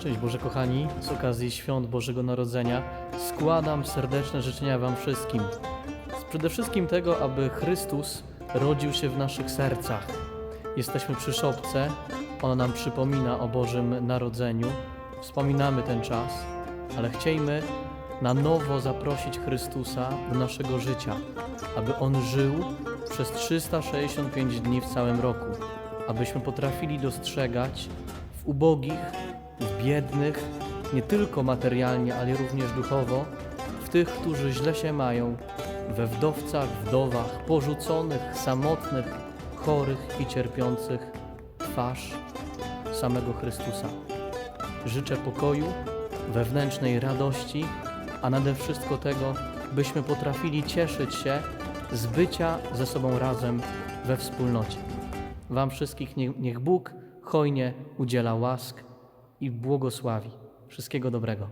Szczęść Boże kochani, z okazji świąt Bożego Narodzenia składam serdeczne życzenia Wam wszystkim. Przede wszystkim tego, aby Chrystus rodził się w naszych sercach. Jesteśmy przy szopce, ona nam przypomina o Bożym Narodzeniu. Wspominamy ten czas, ale chciejmy na nowo zaprosić Chrystusa do naszego życia, aby On żył przez 365 dni w całym roku, abyśmy potrafili dostrzegać w ubogich, w biednych, nie tylko materialnie, ale również duchowo, w tych, którzy źle się mają, we wdowcach, wdowach, porzuconych, samotnych, chorych i cierpiących, twarz samego Chrystusa. Życzę pokoju, wewnętrznej radości, a nade wszystko tego, byśmy potrafili cieszyć się z bycia ze sobą razem we wspólnocie. Wam wszystkich niech, Bóg hojnie udziela łask i błogosławi. Wszystkiego dobrego.